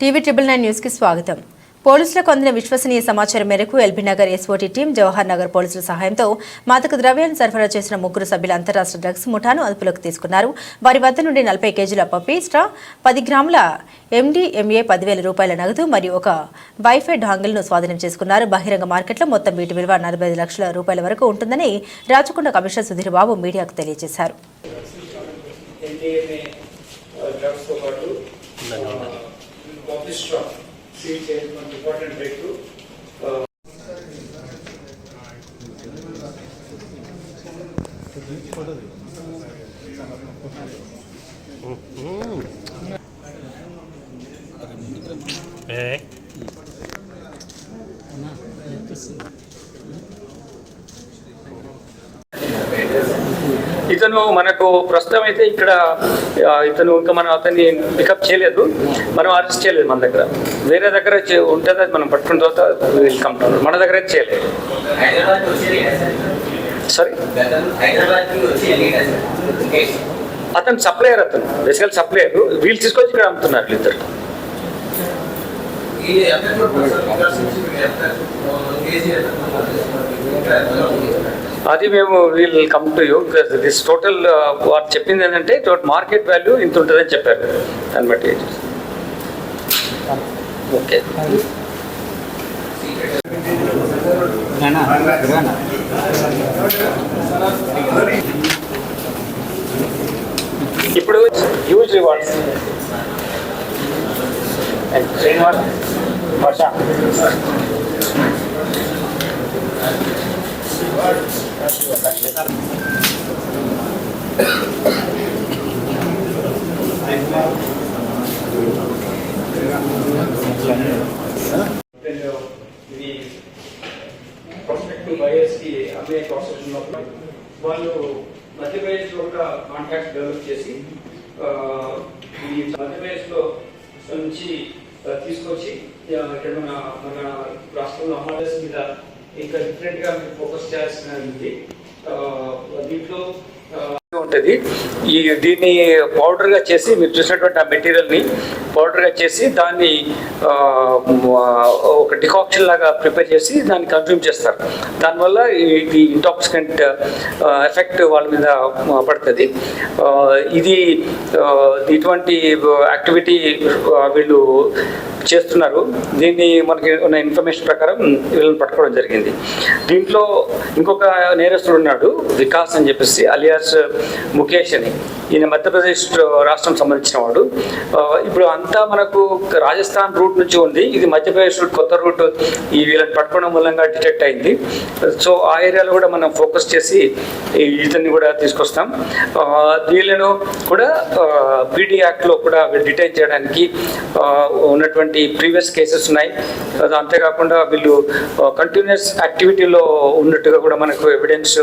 TV triple nine న్యూస్కి స్వాగతం. పోలీసులకు అందిన విశ్వసనీయ సమాచారం మేరకు LB Nagar SOT team Jawahar Nagar పోలీసుల సహాయంతో మాదక ద్రవ్యాలను సరఫరా చేసిన ముగ్గురు సభ్యుల అంతరాష్ట్ర డ్రగ్స్ ముఠాను అదుపులోకి తీసుకున్నారు. వారి వద్ద నుండి నలభై కేజీల పప్పీ స్ట్రా పది గ్రాముల ఎండీఎంఏ పదివేల రూపాయల నగదు మరియు ఒక వైఫై డాంగిల్ను స్వాధీనం చేసుకున్నారు. బహిరంగ మార్కెట్లో మొత్తం వీటి విలువ నలభై ఐదు లక్షల రూపాయల వరకు ఉంటుందని రాచకొండ కమిషనర్ సుధీర్ బాబు మీడియాకు తెలియజేశారు. ఎన్డీఏనే డ్రగ్స్తో పాటు కాఫీ స్టాక్ సీల్ చేయడం ఇంపార్టెంట్ బ్రేక్ ఏ ఇతను మనకు ప్రస్తుతం అయితే ఇక్కడ ఇతను ఇంకా మనం అతన్ని పికప్ చేయలేదు. మనం అరెస్ట్ చేయలేదు మన దగ్గర. వేరే దగ్గర చే- ఉంటుంది మనం పట్టుకున్న తర్వాత వెల్కమ్ మన దగ్గర అయితే చేయలేదు. సారీ అతను సప్లయర్ అతను. బేసికల్ సప్లయర్ వీళ్ళు తీసుకొచ్చి ఇక్కడ అమ్ముతున్నారు ఇద్దరు ఈ అది మేము we'll come to you this total వారు చెప్పింది ఏంటంటే టోటల్ మార్కెట్ వాల్యూ ఇంత ఉంటుందని చెప్పారు. దాన్ని బట్టి ఓకే. ఇప్పుడు హ్యూజ్ రివార్డ్స్ శ్రీనివాస్ వర్ష ఇది ప్రాస్పెక్టివ్ బయర్స్కి అమ్మే ప్రాసెస్ ఉన్నప్పుడు వాళ్ళు మధ్య లో కూడా కాంటాక్ట్ డెవలప్ చేసి ఆ, ఈ మధ్యప్రదేశ్లో నుంచి ఆ, తీసుకొచ్చి ఆ, ఇక్కడ మన మన రాష్ట్రంలో అమ్మాడర్స్ మీద ఇంకా డిఫరెంట్గా ఫోకస్ చేయాల్సిన దీంట్లో ఉంటుంది. ఈ దీన్ని పౌడర్గా చేసి మీరు చూసినటువంటి ఆ మెటీరియల్ని పౌడర్గా చేసి దాన్ని ఒక డికాక్షన్ లాగా ప్రిపేర్ చేసి దాన్ని కన్జ్యూమ్ చేస్తారు. దానివల్ల ఇది ఇంటాక్సికెంట్ ఎఫెక్ట్ వాళ్ళ మీద పడుతుంది. ఇది ఇటువంటి యాక్టివిటీ వీళ్ళు చేస్తున్నారు. దీన్ని మనకి ఉన్న ఇన్ఫర్మేషన్ ప్రకారం వీళ్ళని పట్టుకోవడం జరిగింది. దీంట్లో ఇంకొక నేరస్తుడు ఉన్నాడు వికాస్ అని చెప్పేసి అలియాస్ ముఖేష్ అని. ఈయన మధ్యప్రదేశ్ రాష్ట్రం సంబంధించిన వాడు. ఇప్పుడు అంతా మనకు రాజస్థాన్ రూట్ నుంచి ఉంది. ఇది మధ్యప్రదేశ్ రూట్ కొత్త రూట్ ఈ వీళ్ళని పట్టుకోవడం మూలంగా డిటెక్ట్ అయింది. సో ఆ ఏరియాలో కూడా మనం ఫోకస్ చేసి ఇతన్ని కూడా తీసుకొస్తాం. వీళ్ళను కూడా బీడి యాక్ట్లో కూడా డిటైన్ చేయడానికి ఉన్నటువంటి ప్రీవియస్ కేసెస్ ఉన్నాయి. అది అంతేకాకుండా వీళ్ళు కంటిన్యూస్ యాక్టివిటీలో ఉన్నట్టుగా కూడా మనకు ఎవిడెన్స్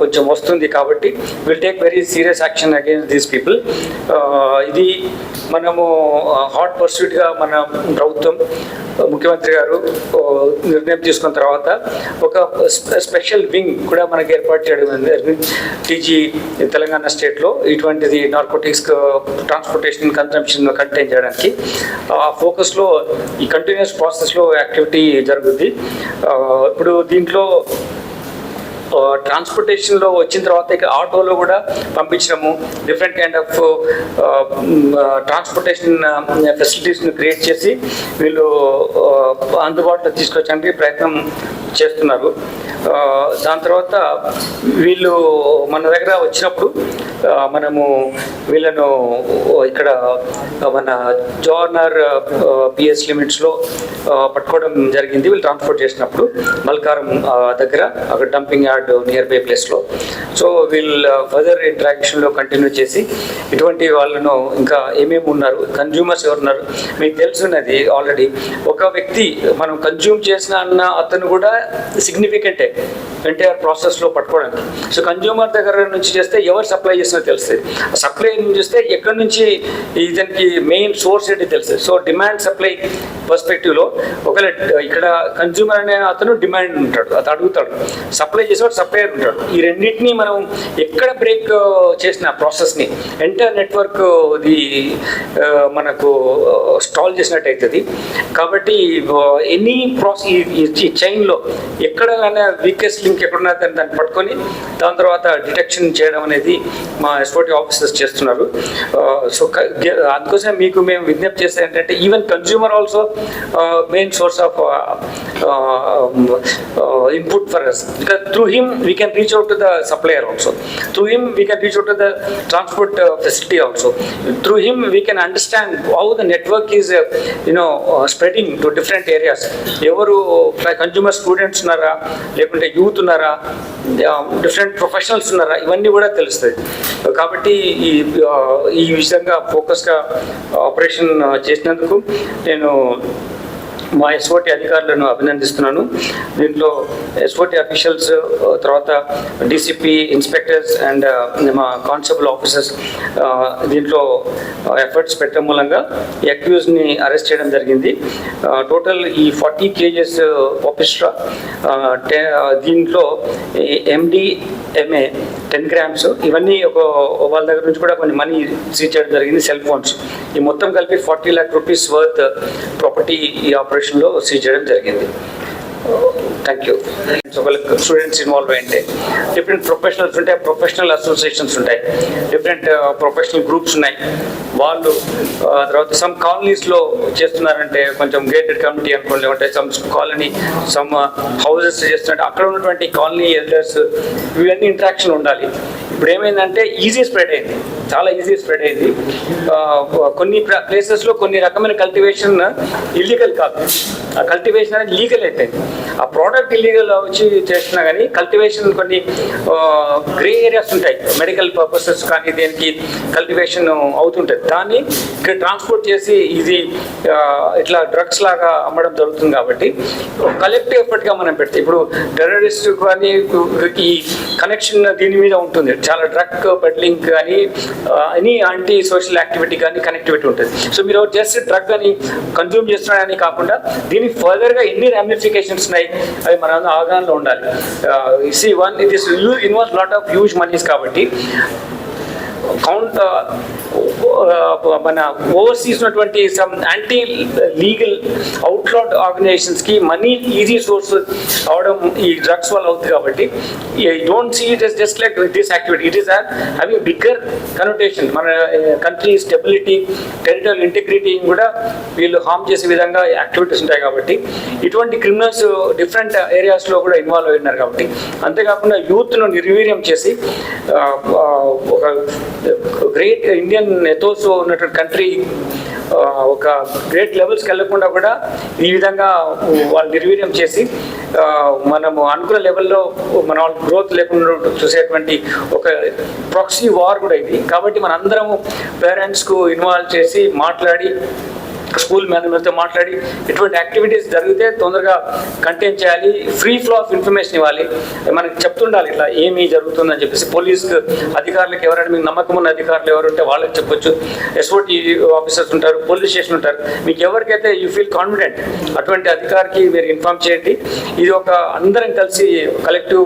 కొంచెం వస్తుంది కాబట్టి will take very serious action against these people ఇది మనము హాట్ పర్సూట్గా మన ప్రభుత్వం ముఖ్యమంత్రి గారు నిర్ణయం తీసుకున్న తర్వాత ఒక స్పెషల్ వింగ్ కూడా మనకి ఏర్పాటు చేయడం జరిగింది. టీజీ తెలంగాణ స్టేట్లో ఇటువంటిది నార్కోటిక్స్ ట్రాన్స్పోర్టేషన్ కన్సంప్షన్ కంటైన్ చేయడానికి. ఆ ఫోకస్లో ఈ కంటిన్యూస్ ప్రాసెస్లో యాక్టివిటీ జరుగుద్ది. ఇప్పుడు దీంట్లో ట్రాన్స్పోర్టేషన్లో వచ్చిన తర్వాత ఇక ఆటోలో కూడా పంపించడము డిఫరెంట్ కైండ్ ఆఫ్ ట్రాన్స్పోర్టేషన్ ఫెసిలిటీస్ని క్రియేట్ చేసి వీళ్ళు అందుబాటులో తీసుకొచ్చడానికి ప్రయత్నం చేస్తున్నారు. దాని తర్వాత వీళ్ళు మన దగ్గర వచ్చినప్పుడు మనము వీళ్ళను ఇక్కడ మన జోనర్ పిఎస్ లిమిట్స్లో పట్టుకోవడం జరిగింది. వీళ్ళు ట్రాన్స్పోర్ట్ చేసినప్పుడు మల్కారం దగ్గర అక్కడ డంపింగ్ యార్డ్ నియర్ బై ప్లేస్లో. సో వీళ్ళు ఫర్దర్ ఇంటరాక్షన్లో కంటిన్యూ చేసి ఇటువంటి వాళ్ళను ఇంకా ఏమేమి ఉన్నారు కన్జ్యూమర్స్ ఎవరున్నారు మీకు తెలుసున్నది ఆల్రెడీ. ఒక వ్యక్తి మనం కన్జ్యూమ్ చేసిన అన్న అతను కూడా సిగ్నిఫికెంటే. ఎంటైర్ ప్రాసెస్లో పట్టుకోవడానికి. సో కన్జ్యూమర్ దగ్గర నుంచి చేస్తే ఎవరు సప్లై చేసినా తెలుస్తుంది సప్లై నుంచి చేస్తే ఎక్కడి నుంచి ఇతనికి మెయిన్ సోర్స్ ఏంటి తెలుస్తుంది సో డిమాండ్ సప్లై పర్స్పెక్టివ్లో ఒకవేళ ఇక్కడ కన్జ్యూమర్ అనే అతను డిమాండ్ ఉంటాడు. అతను అడుగుతాడు. సప్లై చేసేవాడు సప్లయర్ ఉంటాడు. ఈ రెండింటినీ మనం ఎక్కడ బ్రేక్ చేసిన ప్రాసెస్ని ఎంటైర్ నెట్వర్క్ ఇది మనకు స్టాల్ చేసినట్టు అవుతుంది కాబట్టి ఎనీ ప్రాసెస్ ఈ చైన్లో ఎక్కడైనా వీకెస్ట్ లింక్ ఎక్కడున్నది అని దాన్ని పట్టుకొని దాని తర్వాత డిటెక్షన్ చేయడం అనేది మా ఎస్ఓటీ ఆఫీసర్స్ చేస్తున్నారు. సో అందుకోసం మీకు మేము విజ్ఞప్తి చేస్తే ఏంటంటే even consumer also main source of input for us through him we can reach out to the supplier also. Through him we can reach out to the transport facility also. Through him we can understand how the network is you know spreading to different areas. ఎవరు consumer students ఉన్నారా? Youth ఉన్నారా? Different professionals ఉన్నారా? ఇవన్నీ కూడా తెలుస్తాయి. కాబట్టి ఈ ఈ విధంగా ఫోకస్గా ఆపరేషన్ చేసినందుకు నేను మా ఎస్ఓటి అధికారులను అభినందిస్తున్నాను. దీంట్లో ఎస్ఓటి అఫీషియల్స్ తర్వాత డీసీపీ ఇన్స్పెక్టర్స్ అండ్ మా కానిస్టేబుల్ ఆఫీసర్స్ దీంట్లో ఎఫర్ట్స్ పెట్టడం మూలంగా ఈ అక్యూజ్ని అరెస్ట్ చేయడం జరిగింది. టోటల్ ఈ ఫార్టీ కేజెస్ ఆఫీస్ట్రా దీంట్లో ఎండి ఎంఏ టెన్ గ్రామ్స్. ఇవన్నీ ఒక వాళ్ళ దగ్గర నుంచి కూడా కొన్ని మనీ సీజ్ చేయడం జరిగింది సెల్ ఫోన్స్. ఈ మొత్తం కలిపి forty lakh rupees worth property ఈ ఆపరేషన్లో సీజ్ చేయడం జరిగింది. థ్యాంక్ యూ ఒకళ్ళకి స్టూడెంట్స్ ఇన్వాల్వ్ అయ్యండి డిఫరెంట్ ప్రొఫెషనల్స్ ఉంటాయి ప్రొఫెషనల్ అసోసియేషన్స్ ఉంటాయి. డిఫరెంట్ ప్రొఫెషనల్ గ్రూప్స్ ఉన్నాయి. వాళ్ళు uh, తర్వాత సమ్ కాలనీస్లో చేస్తున్నారంటే కొంచెం గేటెడ్ కమిటీ అనుకోండి అంటే సమ్ కాలనీ సమ్ హౌసెస్ చేస్తున్నట్టు అక్కడ ఉన్నటువంటి కాలనీ ఎల్డర్స్ ఇవన్నీ ఇంట్రాక్షన్ ఉండాలి. ఇప్పుడు ఏమైందంటే ఈజీ స్ప్రెడ్ అయింది. చాలా ఈజీ స్ప్రెడ్ అయింది. Uh, కొన్ని ప్లేసెస్లో కొన్ని రకమైన కల్టివేషన్ ఇల్లీగల్ uh, కాదు. ఆ కల్టివేషన్ అనేది లీగల్ అయిపోయింది ఆ ప్రోడక్ట్ ఇల్లీగల్ వచ్చి చేస్తున్నా కానీ కల్టివేషన్ కొన్ని గ్రే ఏరియాస్ ఉంటాయి. మెడికల్ పర్పసెస్ కానీ దేనికి కల్టివేషన్ అవుతుంటుంది. దాన్ని ఇక్కడ ట్రాన్స్పోర్ట్ చేసి ఇది ఇట్లా డ్రగ్స్ లాగా అమ్మడం జరుగుతుంది కాబట్టి కలెక్టివ్ ఎఫర్ట్గా మనం పెడితే. ఇప్పుడు టెర్రరిస్ట్ కానీ ఈ కనెక్షన్ దీని మీద ఉంటుంది. చాలా డ్రగ్ పెడ్లింగ్ కానీ ఎనీ యాంటీ సోషల్ యాక్టివిటీ కానీ కనెక్టివిటీ ఉంటుంది. సో మీరు జస్ట్ డ్రగ్ అని కన్జ్యూమ్ చేస్తున్నారని కాకుండా దీని ఫర్దర్గా ఎన్ని రామిఫికేషన్స్ ఉన్నాయి అవి మన అవగాహనలో ఉండాలి. See one it is involve lot of huge monies కాబట్టి కౌంట్ మన ఓవర్సీస్ ఉన్నటువంటి సమ్ యాంటీ లీగల్ అవుట్లాడ్ ఆర్గనైజేషన్స్కి మనీ ఈజీ సోర్స్ అవడం ఈ డ్రగ్స్ వల్ల అవుతుంది కాబట్టి don't see it is just like this activity it is having bigger connotation మన కంట్రీ స్టెబిలిటీ టెరిటరియల్ ఇంటిగ్రిటీ కూడా వీళ్ళు హామ్ చేసే విధంగా యాక్టివిటీస్ ఉంటాయి కాబట్టి ఇటువంటి క్రిమినల్స్ డిఫరెంట్ ఏరియాస్లో కూడా ఇన్వాల్వ్ అయి ఉన్నారు కాబట్టి అంతేకాకుండా యూత్ను నిర్వీర్యం చేసి ఒక గ్రేట్ ఇండియన్ ఎథోస్ ఉన్నటువంటి కంట్రీ ఒక గ్రేట్ లెవెల్స్కి వెళ్ళకుండా కూడా ఈ విధంగా వాళ్ళు నిర్వీర్యం చేసి మనము అనుకున్న లెవెల్లో మన వాళ్ళు గ్రోత్ లేకుండా చూసేటువంటి ఒక ప్రాక్సీ వార్ కూడా ఇది. కాబట్టి మనందరము పేరెంట్స్కు ఇన్వాల్వ్ చేసి మాట్లాడి స్కూల్ మేనేజ్మెంట్తో మాట్లాడి ఇటువంటి యాక్టివిటీస్ జరిగితే తొందరగా కంటైన్ చేయాలి. ఫ్రీ ఫ్లో ఆఫ్ ఇన్ఫర్మేషన్ ఇవ్వాలి. మనకి చెప్తుండాలి ఇట్లా ఏమి జరుగుతుందని చెప్పేసి. పోలీస్ అధికారులకు ఎవరైనా మీకు నమ్మకం ఉన్న అధికారులు ఎవరు ఉంటే వాళ్ళకి చెప్పొచ్చు. ఎస్ఓటి ఆఫీసర్స్ ఉంటారు పోలీస్ స్టేషన్ ఉంటారు. మీకు ఎవరికైతే యూ ఫీల్ కాన్ఫిడెంట్ అటువంటి అధికారికి మీరు ఇన్ఫార్మ్ చేయండి. ఇది ఒక అందరం కలిసి కలెక్టివ్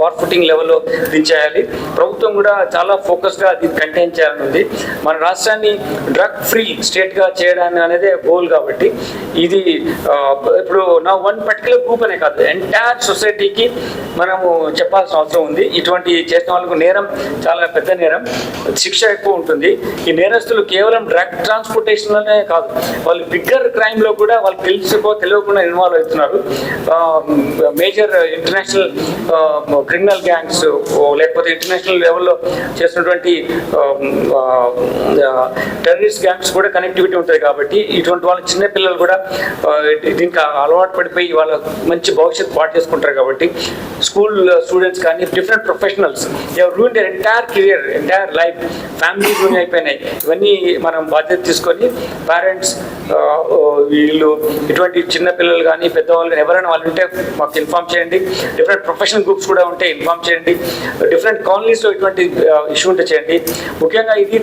వార్ ఫుటింగ్ లెవెల్లో దించేయాలి. ప్రభుత్వం కూడా చాలా ఫోకస్గా దీన్ని కంటైన్ చేయాలని ఉంది. మన రాష్ట్రాన్ని డ్రగ్ ఫ్రీ స్టేట్గా చేయడాన్ని అనేదే గోల్ కాబట్టి ఇది ఇప్పుడు నా వన్ పర్టికులర్ గ్రూప్ అనే కాదు ఎంటైర్ సొసైటీకి మనము చెప్పాల్సిన అవసరం ఉంది. ఇటువంటి చేసిన వాళ్ళకు నేరం చాలా పెద్ద నేరం. శిక్ష ఎక్కువ ఉంటుంది. ఈ నేరస్తులు కేవలం డ్రగ్ ట్రాన్స్పోర్టేషన్లోనే కాదు వాళ్ళు బిగ్గర్ క్రైమ్లో కూడా వాళ్ళు తెలుసుకో తెలియకుండా ఇన్వాల్వ్ అవుతున్నారు. మేజర్ ఇంటర్నేషనల్ క్రిమినల్ గ్యాంగ్స్ లేకపోతే ఇంటర్నేషనల్ లెవెల్లో చేసినటువంటి టెర్రరిస్ట్ గ్యాంగ్స్ కూడా కనెక్టివిటీ ఉంటుంది కాబట్టి ఇటువంటి వాళ్ళ చిన్న పిల్లలు కూడా దీనికి అలవాటు పడిపోయి వాళ్ళ మంచి భవిష్యత్తు పాటు చేసుకుంటారు కాబట్టి స్కూల్ స్టూడెంట్స్ కానీ different professionals ruin their entire career entire life. Family ruin అయిపోయినాయి. ఇవన్నీ మనం బాధ్యత తీసుకొని పేరెంట్స్ వీళ్ళు ఇటువంటి చిన్న పిల్లలు కానీ పెద్దవాళ్ళు ఎవరైనా వాళ్ళు ఉంటే మాకు ఇన్ఫామ్ చేయండి. డిఫరెంట్ ప్రొఫెషనల్ గ్రూప్స్ కూడా ఉంటే ఇన్ఫామ్ చేయండి. డిఫరెంట్ కాలనీస్లో ఇటువంటి ఇష్యూ ఉంటే చేయండి. ముఖ్యంగా ఇది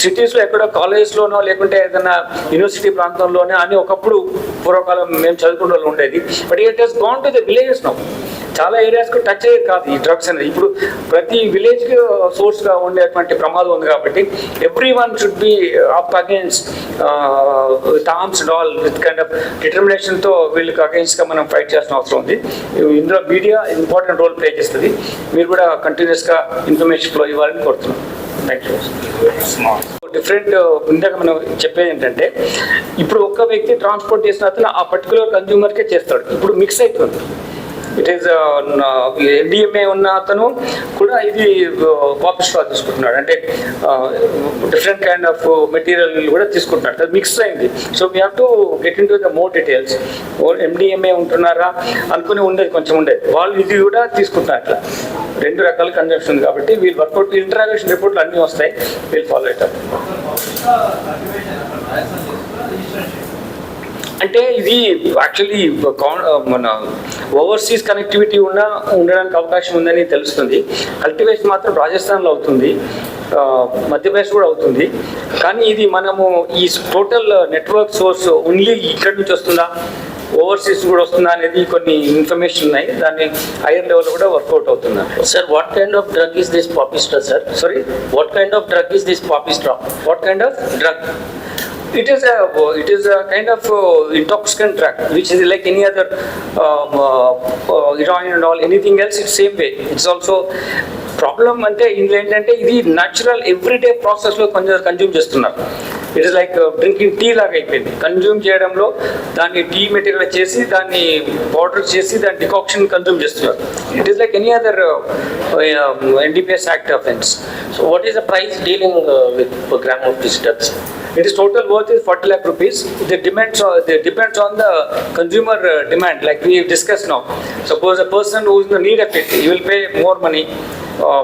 సిటీస్లో ఎక్కడో కాలేజెస్లోనో లేకుంటే ఏదైనా యూనివర్సిటీ ప్రాంతంలోనే అని ఒకప్పుడు పూర్వకాలం మేము చదువుకునే వాళ్ళు ఉండేది. But it has gone to the villages now చాలా ఏరియాస్కు టచ్ అయ్యేది కాదు ఈ డ్రగ్స్ అనేది. ఇప్పుడు ప్రతి విలేజ్కి సోర్స్గా ఉండేటువంటి ప్రమాదం ఉంది కాబట్టి every one should be up against with arms with kind of డిటర్మినేషన్తో వీళ్ళకి అగేన్స్ట్గా మనం ఫైట్ చేయాల్సిన అవసరం ఉంది. ఇందులో మీడియా ఇంపార్టెంట్ రోల్ ప్లే చేస్తుంది. మీరు కూడా కంటిన్యూస్గా ఇన్ఫర్మేషన్ ఫ్లో ఇవ్వాలని కోరుతున్నాం. డిఫరెంట్ uh, ఇందాక మనం చెప్పేది ఏంటంటే ఇప్పుడు ఒక్క వ్యక్తి ట్రాన్స్పోర్ట్ చేసిన అతను ఆ పర్టికులర్ కన్జ్యూమర్కే చేస్తాడు. ఇప్పుడు మిక్స్ అవుతుంది ఇట్ ఈస్ ఎన్డిఎంఏ ఉన్న అతను కూడా ఇది uh, కాపీ తీసుకుంటున్నాడు. అంటే డిఫరెంట్ కైండ్ ఆఫ్ మెటీరియల్ కూడా తీసుకుంటున్నాడు. అది మిక్స్ అయింది. So we have to get into the more details MDMA ఉంటున్నారా? అనుకుని ఉండేది కొంచెం ఉండేది. వాళ్ళు ఇది కూడా తీసుకుంటున్నారు అట్లా. రెండు రకాల కన్జంప్షన్ ఉంది కాబట్టి వీళ్ళు వర్కౌట్ ఇంటరాగేషన్ రిపోర్ట్లు అన్నీ వస్తాయి. వీళ్ళు ఫాలో అవుతారు అంటే ఇది యాక్చువల్లీ మన ఓవర్సీస్ కనెక్టివిటీ ఉన్న ఉండడానికి అవకాశం ఉందని తెలుస్తుంది. కల్టివేషన్ మాత్రం రాజస్థాన్లో అవుతుంది. మధ్యప్రదేశ్ కూడా అవుతుంది. కానీ ఇది మనము ఈ టోటల్ నెట్వర్క్ సోర్స్ ఓన్లీ ఇక్కడి నుంచి వస్తుందా? ఓవర్సీస్ కూడా వస్తుందా అనేది కొన్ని ఇన్ఫర్మేషన్ ఉన్నాయి. దాన్ని హైయర్ లెవెల్ కూడా వర్కౌట్ అవుతుంది? Sir, what kind of drug is this poppystra, sir? Sorry What kind of drug is this poppystra? what kind of? Drug. It is a it is a kind of uh, intoxicant drug which is like any other um, uh, heroin and all anything else it's same way it's also problem అంటే ఇందులో ఏంటంటే ఇది natural everyday ప్రాసెస్లో కొంచెం consume చేస్తున్నారు it is like drinking tea లాగా అయిపోయింది consume చేయడంలో దాన్ని టీ మెటీరియల్ చేసి దాన్ని పౌడర్ చేసి దాని డికాక్షన్ కన్జ్యూమ్ చేస్తున్నారు it is like any other NDPS act offence so what is the price dealing with gram of this drugs It is total worth is 40 lakh rupees. It depends on, it depends on the consumer uh, demand, like we discussed now. Suppose a person who is in the need of it, he will pay more money. Uh,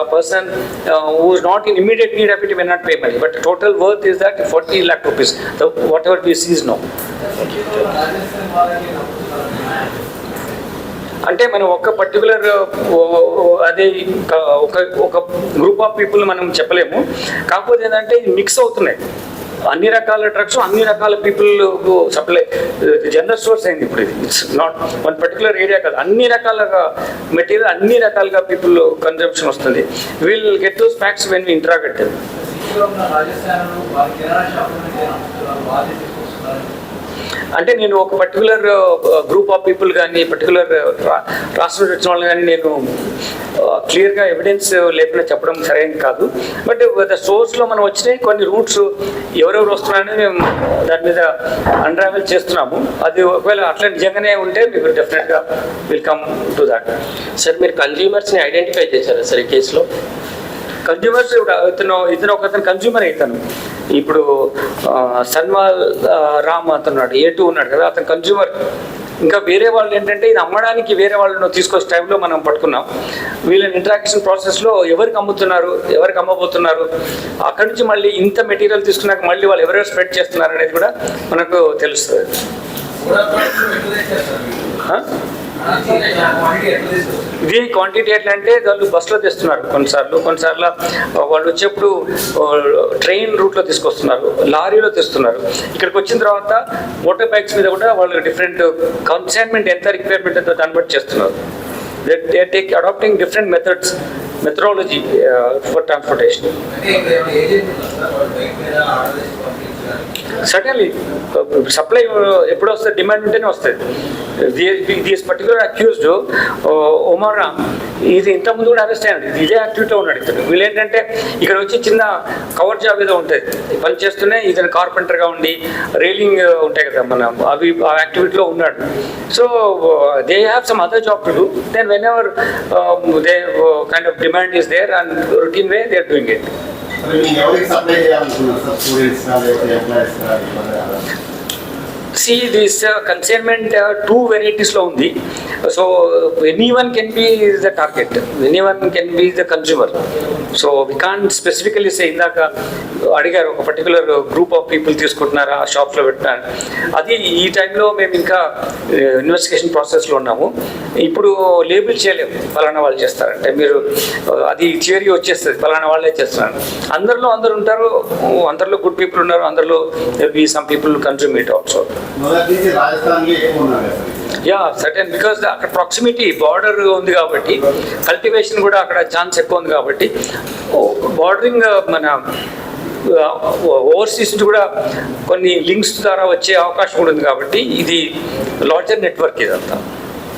a person uh, who is not in immediate need of it may not pay money, but the total worth is that 40 lakh rupees. So whatever we see is now. అంటే మనం ఒక particular అదే ఒక- ఒక group of people మనం చెప్పలేము కాకపోతే ఏంటంటే మిక్స్ అవుతున్నాయి అన్ని రకాల డ్రగ్స్ అన్ని రకాల పీపుల్ సప్లై జనరల్ స్టోర్స్ అయింది ఇప్పుడు ఇది. It's not one particular area కాదు. అన్ని రకాలుగా మెటీరియల్ అన్ని రకాలుగా పీపుల్ కన్జంప్షన్ వస్తుంది. Will get those facts when we interrogate Rajasthan వారి కిరాణా షాపుల నుంచి అమ్ముతున్నారు వాళ్ళు తీసుకొస్తున్నారు అంటే నేను ఒక పర్టికులర్ గ్రూప్ ఆఫ్ పీపుల్ కానీ పర్టికులర్ రాష్ట్రం వచ్చిన వాళ్ళని కానీ నేను uh, క్లియర్గా ఎవిడెన్స్ లేకుండా చెప్పడం సరైనది కాదు. బట్ ద సోర్స్లో మనం వచ్చినాయి కొన్ని రూట్స్ ఎవరెవరు వస్తున్నారని మేము దాని మీద అన్రావెల్ చేస్తున్నాము. అది ఒకవేళ అట్లా నిజంగానే ఉంటే మీకు డెఫినెట్గా will come to that sir మీరు కన్జ్యూమర్స్ని ఐడెంటిఫై చేశారా సార్ ఈ కేసులో కన్జ్యూమర్స్ ఇతను ఇతను ఒక అతను కన్జ్యూమర్ ఇతను. ఇప్పుడు సన్వాల్ రామ్ అతను ఏ టూ ఉన్నాడు కదా అతను కన్జ్యూమర్ ఇంకా వేరే వాళ్ళు ఏంటంటే ఇది అమ్మడానికి వేరే వాళ్ళను తీసుకొచ్చే టైంలో మనం పట్టుకున్నాం వీళ్ళని ఇంటరాక్షన్ ప్రాసెస్లో ఎవరికి అమ్ముతున్నారు ఎవరికి అమ్మబోతున్నారు అక్కడి నుంచి మళ్ళీ ఇంత మెటీరియల్ తీసుకున్నాక మళ్ళీ వాళ్ళు ఎవరెవరు స్ప్రెడ్ చేస్తున్నారు అనేది కూడా మనకు తెలుస్తుంది. దీని క్వాంటిటీ ఎట్లా ఇది క్వాంటిటీ ఎట్లా అంటే వాళ్ళు బస్సులో తెస్తున్నారు. కొన్నిసార్లు కొన్నిసార్లు వాళ్ళు వచ్చేప్పుడు ట్రైన్ రూట్లో తీసుకొస్తున్నారు. లారీలో తెస్తున్నారు. ఇక్కడికి వచ్చిన తర్వాత మోటార్ బైక్స్ మీద కూడా వాళ్ళు డిఫరెంట్ కన్సైన్మెంట్ ఎంత రిక్వైర్మెంట్ ఎంతో దాన్ని బట్టి చేస్తున్నారు. They take adapting different methods methodology for transportation suddenly supply ఎప్పుడు వస్తుంది డిమాండ్ ఉంటేనే వస్తుంది these particular accused Umar Ram ఇది ఇంతకుముందు కూడా అరెస్ట్ అయ్యాడు. ఇదే యాక్టివిటీ ఉన్నాడు ఇతను. వీళ్ళు ఏంటంటే ఇక్కడ వచ్చి చిన్న కవర్ జాబ్ ఏదో ఉంటుంది పని చేస్తూనే ఇతను కార్పెంటర్గా ఉండి రైలింగ్ uh, ఉంటాయి కదా మన అవి ఆ యాక్టివిటీలో ఉన్నాడు. So they have some other job to do then whenever they kind of demand is there and routine way they are doing it see this consignment two వెరైటీస్లో ఉంది. So any one can be the target any one can be the consumer so we can specifically say ఇందాక అడిగారు ఒక particular group of people తీసుకుంటున్నారా షాప్స్లో పెట్టినారు అది ఈ టైంలో మేము ఇంకా ఇన్వెస్టిగేషన్ ప్రాసెస్లో ఉన్నాము. ఇప్పుడు లేబుల్ చేయలేము. ఫలానా వాళ్ళు చేస్తారంటే మీరు అది థియరీ వచ్చేస్తుంది. ఫలానా వాళ్ళే చేస్తున్నారు. అందరిలో అందరు ఉంటారు. అందరిలో గుడ్ పీపుల్ ఉన్నారు. అందరిలో be some people consume it also yeah certain because అక్కడ ప్రాక్సిమిటీ బార్డర్ ఉంది కాబట్టి కల్టివేషన్ కూడా అక్కడ ఛాన్స్ ఎక్కువ ఉంది కాబట్టి బార్డరింగ్ uh, మన uh, ఓవర్సీస్ కూడా కొన్ని లింక్స్ ద్వారా వచ్చే అవకాశం కూడా ఉంది కాబట్టి ఇది లార్జర్ నెట్వర్క్ ఇదంతా.